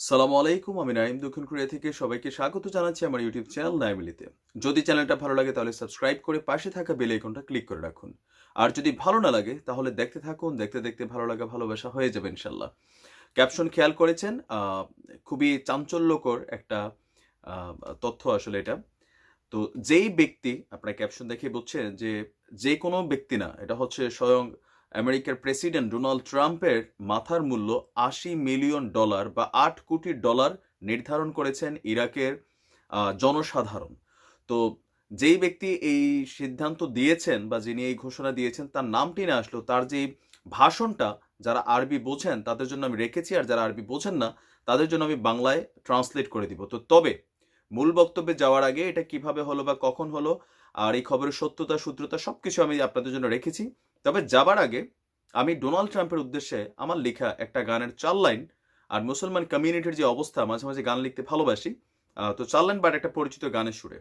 সালামু আলাইকুম, আমি নাইম দক্ষিণ কোরিয়া থেকে সবাইকে স্বাগত জানাচ্ছি আমার ইউটিউব চ্যানেল নাইমিলিতে যদি চ্যানেলটা ভালো লাগে তাহলে সাবস্ক্রাইব করে পাশে থাকা বেল আইকনটা ক্লিক করে রাখুন। আর যদি ভালো না লাগে তাহলে দেখতে থাকুন, দেখতে দেখতে ভালো লাগা, ভালোবাসা হয়ে যাবে ইনশাল্লাহ ক্যাপশন খেয়াল করেছেন খুবই চাঞ্চল্যকর একটা তথ্য আসলে এটা। তো যেই ব্যক্তি, আপনার ক্যাপশন দেখে বুঝছেন যে যে কোনো ব্যক্তি না, এটা হচ্ছে স্বয়ং আমেরিকার প্রেসিডেন্ট ডোনাল্ড ট্রাম্পের মাথার মূল্য আশি মিলিয়ন ডলার বা আট কোটি ডলার নির্ধারণ করেছেন ইরাকের জনসাধারণ। তো যেই ব্যক্তি এই সিদ্ধান্ত দিয়েছেন বা যিনি এই ঘোষণা দিয়েছেন, তার নামটি না আসলো তার যে ভাষণটা যারা আরবি বোঝেন, তাদের জন্য আমি রেখেছি, আর যারা আরবি বোঝেন না, তাদের জন্য আমি বাংলায় ট্রান্সলেট করে দিব। তো তবে মূল বক্তব্যে যাওয়ার আগে এটা কীভাবে হলো বা কখন হলো, আর এই খবরের সত্যতা, সূত্রতা সবকিছু আমি আপনাদের জন্য রেখেছি। তবে যাবার আগে আমি ডোনাল্ড ট্রাম্পের উদ্দেশ্যে আমার লেখা একটা গানের চার লাইন আর মুসলমান কমিউনিটির যে অবস্থা, মাঝে মাঝে গান লিখতে ভালোবাসি তো চার লাইন বাট একটা পরিচিত গানের সুরে।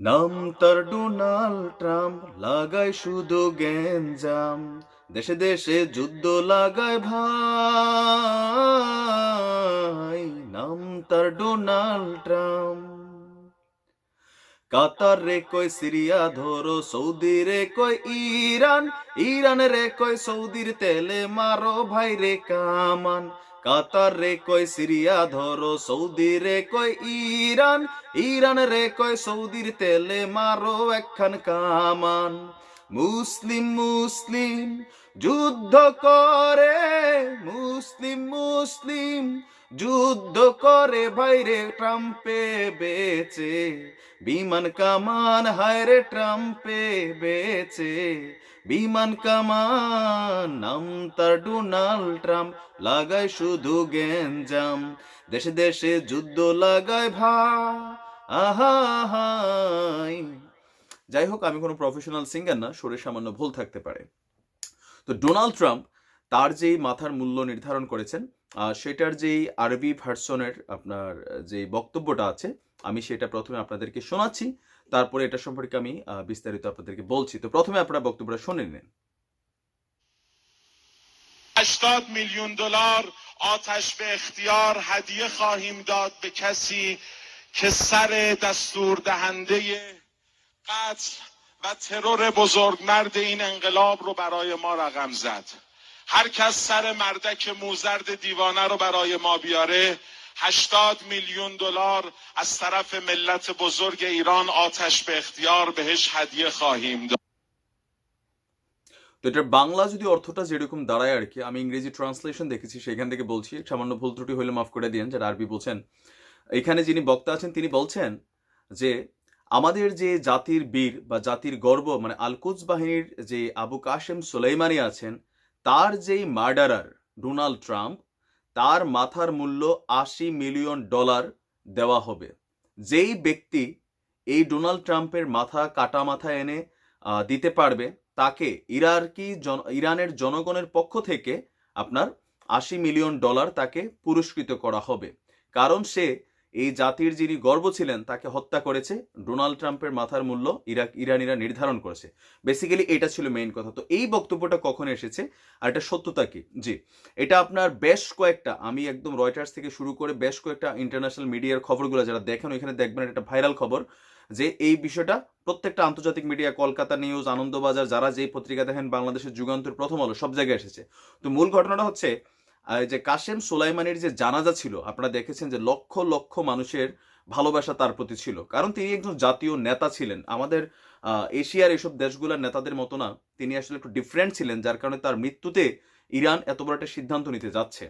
নাম তার ডোনাল্ড ট্রাম্প, লাগায় শুধু গেঞ্জাম দেশে দেশে যুদ্ধ লাগায় ভাই। নাম তার ডোনাল্ড ট্রাম্প। কাতার রে কয় সিরিয়া ধরো সৌদি রে কয় ইরান ইরান রে কয় সৌদির তেলে মারো ভাই রে কামান। কাতার রে কয় সিরিয়া ধরো সৌদি রে কয় ইরান ইরান রে কয় সৌদির তেলে মারো একখান কামান। মুসলিম মুসলিম, যুদ্ধ করে, মুসলিম মুসলিম যুদ্ধ করে ভাইরে ট্রাম্পে বেচে, বিমান কামান হায়রে ট্রাম্পে বেচে, বিমান কামান নাম তার ডোনাল্ড ট্রাম্প লাগায় শুধু গেঞ্জাম দেশে দেশে যুদ্ধ লাগায় ভা আহা আহাই। যাই হোক, আমি কোনো প্রফেশনাল সিঙ্গার না, সুরে সামান্য ভুল থাকতে পারে তো ডোনাল্ড ট্রাম্প তার যেই মাথার মূল্য নির্ধারণ করেছেন সেটার যেই আরবি ভার্সনের আপনার যে বক্তব্যটা আছে আমি সেটা প্রথমে আপনাদেরকে শোনাচ্ছি তারপরে এটা সম্পর্কে আমি আহ, বিস্তারিত আপনাদেরকে বলছি তো প্রথমে আপনারা বক্তব্যটা শুনে নিন 80 میلیون دلار آتش به اختیار هدیه خواهیم داد به کسی که سر دستور دهنده قتل و ترور بزرگمرد این انقلاب رو برای ما رقم زد هر کس سر مردک موزرد دیوانه رو برای ما بیاره 80 میلیون دلار از طرف ملت بزرگ ایران آتش به اختیار بهش هدیه خواهیم داد তো এটার বাংলা যদি অর্থটা যেরকম দাঁড়ায় আর কি আমি ইংরেজি ট্রান্সলেশন দেখেছি সেখান থেকে বলছি সামান্য ভুল ত্রুটি হলে মাফ করে দিন যারা আরবি বলছেন এখানে যিনি বক্তা আছেন তিনি বলছেন যে আমাদের যে জাতির বীর বা জাতির গর্ব মানে আলকুজ বাহিনীর যে আবু কাশেম সোলাইমানি আছেন তার যেই মার্ডারার ডোনাল্ড ট্রাম্প তার মাথার মূল্য আশি মিলিয়ন ডলার দেওয়া হবে। যেই ব্যক্তি এই ডোনাল্ড ট্রাম্পের মাথা কাটা মাথা এনে দিতে পারবে, তাকে ইরাকি ইরানের জনগণের পক্ষ থেকে আপনার আশি মিলিয়ন ডলার তাকে পুরস্কৃত করা হবে। কারণ সে এই জাতির যিনি গর্ব ছিলেন, তাকে হত্যা করেছে। ডোনাল্ড ট্রাম্পের মাথার মূল্য ইরাক ইরানিরা নির্ধারণ করেছে। বেসিক্যালি এটা ছিল মেইন কথা। তো এই বক্তব্যটা কখন এসেছে? আর এটা সত্যতা কি? জি। এটা আপনার বেশ কয়েকটা, আমি একদম রয়টার্স থেকে শুরু করে বেশ কয়েকটা ইন্টারন্যাশনাল মিডিয়ার খবরগুলো যারা দেখেন, ওইখানে দেখবেন এটা ভাইরাল খবর যে এই বিষয়টা প্রত্যেকটা আন্তর্জাতিক মিডিয়া কলকাতা নিউজ আনন্দবাজার, যারা যেই পত্রিকা দেখেন, বাংলাদেশের যুগান্তর প্রথম আলো, সব জায়গায় এসেছে। তো মূল ঘটনাটা হচ্ছে যে কাশেম সোলাইমানির যে জানাজা ছিল, আপনারা দেখেছেন যে লক্ষ লক্ষ মানুষের ভালোবাসা তার প্রতি ছিল। কারণ তিনি একজন জাতীয় নেতা ছিলেন। আমাদের এশিয়ার এসব দেশগুলোর নেতাদের মতো না, তিনি আসলে একটু ডিফারেন্ট ছিলেন, যার কারণে তার মৃত্যুতে ইরান এত বড় একটা সিদ্ধান্ত নিতে যাচ্ছে।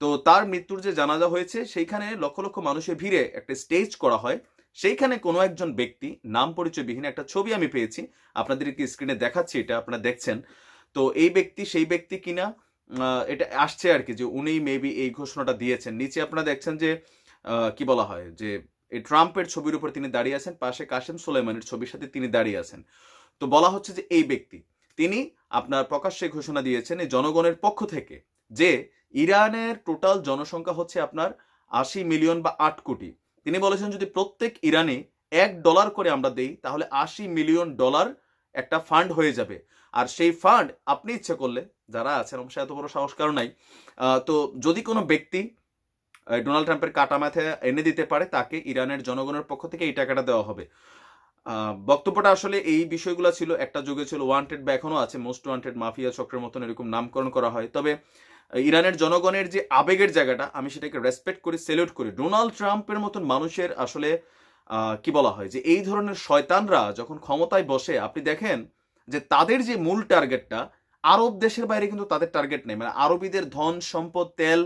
তো তার মৃত্যুর যে জানাজা হয়েছে, সেইখানে লক্ষ লক্ষ মানুষের ভিড়ে একটা স্টেজ করা হয়। সেইখানে কোনো একজন ব্যক্তি, নাম পরিচয়বিহীন একটা ছবি আমি পেয়েছি আপনাদেরকে স্ক্রিনে দেখাচ্ছি, এটা আপনারা দেখছেন। তো এই ব্যক্তি, সেই ব্যক্তি কিনা এটা আসছে আর কি যে উনি মেবি এই ঘোষণাটা দিয়েছেন। নিচে আপনারা দেখছেন যে কি বলা হয়? যে এই ট্রাম্পের ছবির উপর তিনি দাঁড়িয়ে আছেন, পাশে কাশেম সোলেমানের ছবির সাথে তিনি দাঁড়িয়ে আছেন। তো বলা হচ্ছে যে এই ব্যক্তি, তিনি আপনার প্রকাশ্যে ঘোষণা দিয়েছেন এই জনগণের পক্ষ থেকে যে ইরানের টোটাল জনসংখ্যা হচ্ছে আপনার আশি মিলিয়ন বা আট কোটি। তিনি বলেছেন যদি প্রত্যেক ইরানে এক ডলার করে আমরা দেই, তাহলে আশি মিলিয়ন ডলার একটা ফান্ড হয়ে যাবে। আর সেই ফান্ড আপনি ইচ্ছে করলে, যারা আছেন অবশ্য এত বড় সাহস কারও নাই তো যদি কোনো ব্যক্তি ডোনাল্ড ট্রাম্পের কাটা মাথায় এনে দিতে পারে, তাকে ইরানের জনগণের পক্ষ থেকে এই টাকাটা দেওয়া হবে। বক্তব্যটা আসলে এই বিষয়গুলো ছিল, একটা যুগে ছিল ওয়ান্টেড বা এখনও আছে মোস্ট ওয়ান্টেড মাফিয়া চক্রের মতন এরকম নামকরণ করা হয়। তবে ইরানের জনগণের যে আবেগের জায়গাটা, আমি সেটাকে রেসপেক্ট করি সেলিউট করি। ডোনাল্ড ট্রাম্পের মতন মানুষের আসলে কি বলা হয় যে, এই ধরনের শয়তানরা যখন ক্ষমতায় বসে, আপনি দেখেন যে তাদের যে মূল টার্গেটটা আরব দেশের বাইরে কিন্তু তাদের টার্গেট নেই। মানে আরবিদের ধন, সম্পদ, তেল,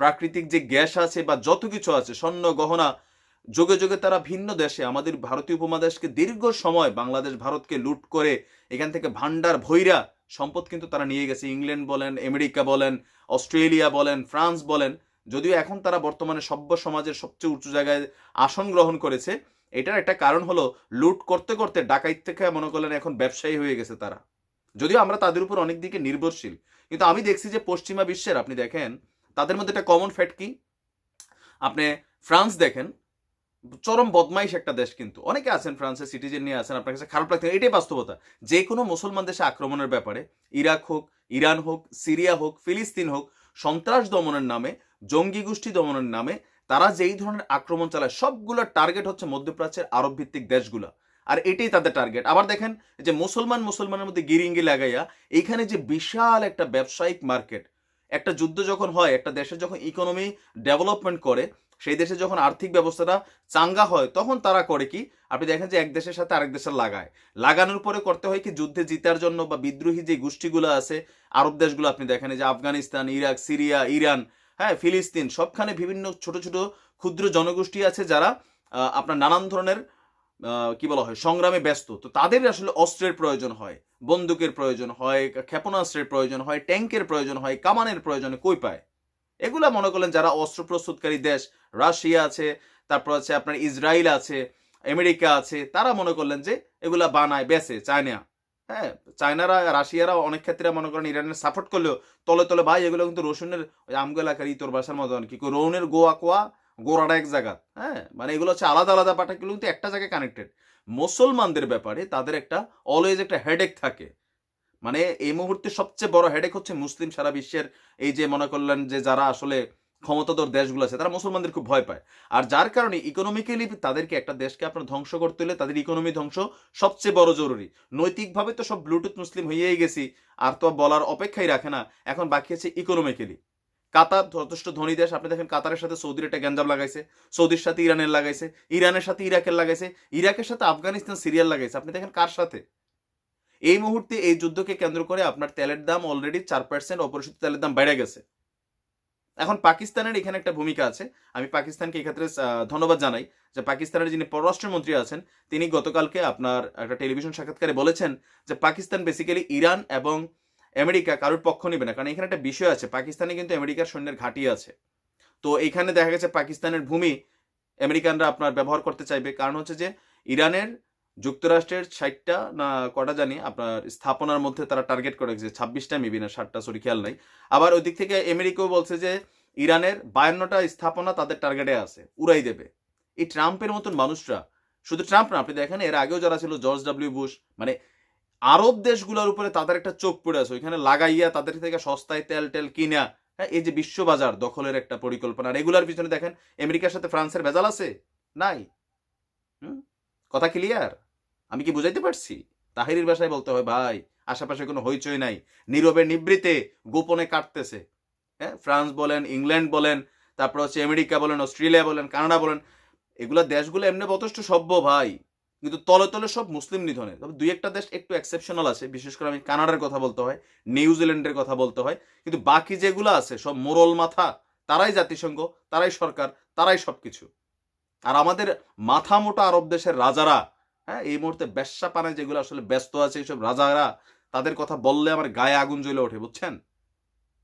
প্রাকৃতিক যে গ্যাস আছে বা যত কিছু আছে, স্বর্ণ, গহনা, যোগে যোগে তারা ভিন্ন দেশে, আমাদের ভারতীয় উপমহাদেশকে দীর্ঘ সময় বাংলাদেশ ভারতকে লুট করে, এখান থেকে ভান্ডার ভৈরা সম্পদ কিন্তু তারা নিয়ে গেছে। ইংল্যান্ড বলেন, আমেরিকা বলেন, অস্ট্রেলিয়া বলেন, ফ্রান্স বলেন। যদিও এখন তারা বর্তমানে সভ্য সমাজের সবচেয়ে উঁচু জায়গায় আসন গ্রহণ করেছে এটার একটা কারণ হলো, লুট করতে করতে ডাকাইত থেকে মনে করলেন এখন ব্যবসায়ী হয়ে গেছে তারা। যদিও আমরা তাদের উপর অনেক দিকে নির্ভরশীল, কিন্তু আমি দেখছি যে পশ্চিমা বিশ্বের, আপনি দেখেন, তাদের মধ্যে একটা কমন ফ্যাট কি? আপনি ফ্রান্স দেখেন, চরম বদমাইশ একটা দেশ কিন্তু। অনেকে আছেন ফ্রান্সের সিটিজেন নিয়ে আছেন, আপনার কাছে খারাপ লাগতে এটাই বাস্তবতা। যে কোনো মুসলমান দেশে আক্রমণের ব্যাপারে, ইরাক হোক, ইরান হোক, সিরিয়া হোক, ফিলিস্তিন হোক, সন্ত্রাস দমনের নামে, জঙ্গি গোষ্ঠী দমনের নামে তারা যেই ধরনের আক্রমণ চালায়, সবগুলো টার্গেট হচ্ছে মধ্যপ্রাচ্যের আরব ভিত্তিক দেশগুলো। আর এটাই তাদের টার্গেট আবার দেখেন যে মুসলমান মুসলমানের মধ্যে গিরিঙ্গি লাগাইয়া, এইখানে যে বিশাল একটা ব্যবসায়িক মার্কেট একটা যুদ্ধ যখন হয়, একটা দেশের যখন ইকোনমি ডেভেলপমেন্ট করে, সেই দেশে যখন আর্থিক ব্যবস্থাটা চাঙ্গা হয়, তখন তারা করে কি? আপনি দেখেন যে এক দেশের সাথে আরেক দেশের লাগায়। লাগানোর পরে করতে হয় কি? যুদ্ধে জিতার জন্য বা বিদ্রোহী যে গোষ্ঠীগুলো আছে, আরব দেশগুলো আপনি দেখেন যে আফগানিস্তান, ইরাক, সিরিয়া, ইরান হ্যাঁ ফিলিস্তিন। সবখানে বিভিন্ন ছোট ছোট ক্ষুদ্র জনগোষ্ঠী আছে যারা আপনার নানান ধরনের কি বলা হয়, সংগ্রামে ব্যস্ত। তো তাদের আসলে অস্ত্রের প্রয়োজন হয়, বন্দুকের প্রয়োজন হয় ক্ষেপণাস্ত্রের প্রয়োজন হয় ট্যাঙ্কের প্রয়োজন হয়, কামানের প্রয়োজন কই পায়? এগুলা মনে করলেন যারা অস্ত্র প্রস্তুতকারী দেশ, রাশিয়া আছে, তারপর আছে আপনার ইসরায়েল আছে, আমেরিকা আছে, তারা মনে করলেন যে এগুলা বানায়, বেচে চায়না হ্যাঁ চায়নারা রাশিয়ারা অনেক ক্ষেত্রে মনে করেন ইরানের সাপোর্ট করলেও তলে তলে ভাই এগুলো কিন্তু রসুনের ওই আমগো এলাকার ইতর বাসার মতন। কি রৌনের গোয়া কোয়া গোড়াটা এক জায়গা। হ্যাঁ মানে এগুলো হচ্ছে আলাদা আলাদা পাঠাগুলো কিন্তু একটা জায়গায় কানেক্টেড মুসলমানদের ব্যাপারে তাদের একটা অলওয়েজ একটা হেডেক থাকে। মানে এই মুহূর্তে সবচেয়ে বড় হেডেক হচ্ছে মুসলিম সারা বিশ্বের এই যে মনে করলেন যে যারা আসলে ক্ষমতাধর দেশগুলো আছে, তারা মুসলমানদের খুব ভয় পায়। আর যার কারণে ইকোনমিক্যালি তাদেরকে একটা দেশকে আপনার ধ্বংস করতে হলে তাদের ইকোনমি ধ্বংস সবচেয়ে বড় জরুরি। নৈতিকভাবে তো সব ব্লুটুথ মুসলিম হয়েই গেছি, আর তো বলার অপেক্ষাই রাখে না, এখন বাকি আছে ইকোনমিক্যালি কাতার যথেষ্ট ধনী দেশ, আপনি দেখেন কাতারের সাথে সৌদির একটা গ্যাঞ্জাম লাগাইছে, সৌদির সাথে ইরানের লাগাইছে, ইরানের সাথে ইরাকের লাগাইছে, ইরাকের সাথে আফগানিস্তান সিরিয়াল লাগাইছে, আপনি দেখেন কার সাথে? এই মুহূর্তে এই যুদ্ধকে কেন্দ্র করে আপনার তেলের দাম অলরেডি চার পার্সেন্ট অপরিশোধিত তেলের দাম বেড়ে গেছে। এখন পাকিস্তানের এখানে একটা ভূমিকা আছে। আমি পাকিস্তানকে এক্ষেত্রে ধন্যবাদ জানাই যে পাকিস্তানের যিনি পররাষ্ট্রমন্ত্রী আছেন, তিনি গতকালকে আপনার একটা টেলিভিশন সাক্ষাৎকারে বলেছেন যে পাকিস্তান বেসিক্যালি ইরান এবং আমেরিকা কারোর পক্ষ নেবে না। কারণ এখানে একটা বিষয় আছে, পাকিস্তানে কিন্তু আমেরিকার সৈন্যের ঘাঁটি আছে। তো এখানে দেখা গেছে পাকিস্তানের ভূমি আমেরিকানরা আপনার ব্যবহার করতে চাইবে। কারণ হচ্ছে যে ইরানের যুক্তরাষ্ট্রের ষাটটা না কটা জানি আপনার স্থাপনার মধ্যে তারা টার্গেট করে রেখেছে, ছাব্বিশটা মেবি না, ষাটটা সরি খেয়াল নাই। আবার ওই দিক থেকে আমেরিকাও বলছে যে, ইরানের বায়ান্নটা স্থাপনা তাদের টার্গেটে আছে, উড়াই দেবে। এই ট্রাম্পের মতন মানুষরা, শুধু ট্রাম্প না, আপনি দেখেন এর আগেও যারা ছিল, জর্জ ডাব্লিউ বুশ মানে আরব দেশগুলোর উপরে তাদের একটা চোখ পড়ে আছে, ওইখানে লাগাইয়া তাদের থেকে সস্তায় তেল টেল কিনা হ্যাঁ এই যে বিশ্ববাজার দখলের একটা পরিকল্পনা রেগুলার পিছনে দেখেন, আমেরিকার সাথে ফ্রান্সের ভেজাল আছে? নাই। কথা ক্লিয়ার আমি কি বুঝাইতে পারছি? তাহিরির ভাষায় বলতে হয়, ভাই, আশেপাশে কোনো হইচই নাই। নীরবে নিবৃতে গোপনে কাটতেছে। হ্যাঁ ফ্রান্স বলেন, ইংল্যান্ড বলেন, তারপর হচ্ছে আমেরিকা বলেন, অস্ট্রেলিয়া বলেন, কানাডা বলেন, এগুলা দেশগুলো এমনি যথেষ্ট সভ্য, ভাই। কিন্তু তলে তলে সব মুসলিম নিধনে তবে দুই একটা দেশ একটু এক্সেপশনাল আছে, বিশেষ করে আমি কানাডার কথা বলতে হয়, নিউজিল্যান্ডের কথা বলতে হয়। কিন্তু বাকি যেগুলো আছে, সব মোরল মাথা, তারাই জাতিসংঘ, তারাই সরকার, তারাই সব কিছু আর আমাদের মাথা মোটা আরব দেশের রাজারা হ্যাঁ এই মুহূর্তে ব্যবসা পানে যেগুলো আসলে ব্যস্ত আছে এইসব রাজারা, তাদের কথা বললে আমার গায়ে আগুন জ্বলে ওঠে, বুঝছেন?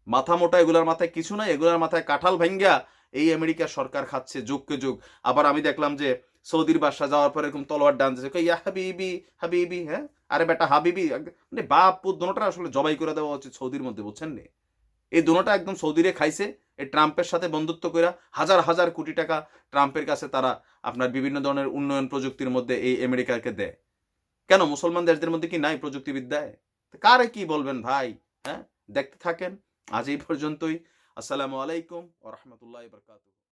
মাথা মোটা এগুলার মাথায় কিছু নাই, এগুলার মাথায় কাঁঠাল ভাঙ্গা এই আমেরিকার সরকার খাচ্ছে যুগকে যুগ। আবার আমি দেখলাম যে সৌদির বাসা যাওয়ার পরে এরকম তলোয়ার ডান্স ইয়া হাবিবি হাবিবি হ্যাঁ? আরে বেটা হাবিবি মানে বাপ দোনোটা আসলে জবাই করে দেওয়া উচিত সৌদির মধ্যে, বুঝছেন নি? এই দোনোটা একদম সৌদিরে খাইছে এই ট্রাম্পের সাথে বন্ধুত্ব কইরা হাজার হাজার কোটি টাকা ট্রাম্পের কাছে তারা আপনার বিভিন্ন ধরনের উন্নয়ন প্রযুক্তির মধ্যে এই আমেরিকাকে দেয়। কেন? মুসলমান দেশদের মধ্যে কি নাই প্রযুক্তিবিদ্যায়? কারে কি বলবেন ভাই? হ্যাঁ? দেখতে থাকেন। আজ এই পর্যন্তই। আসসালামু আলাইকুম ও রহমতুল্লাহ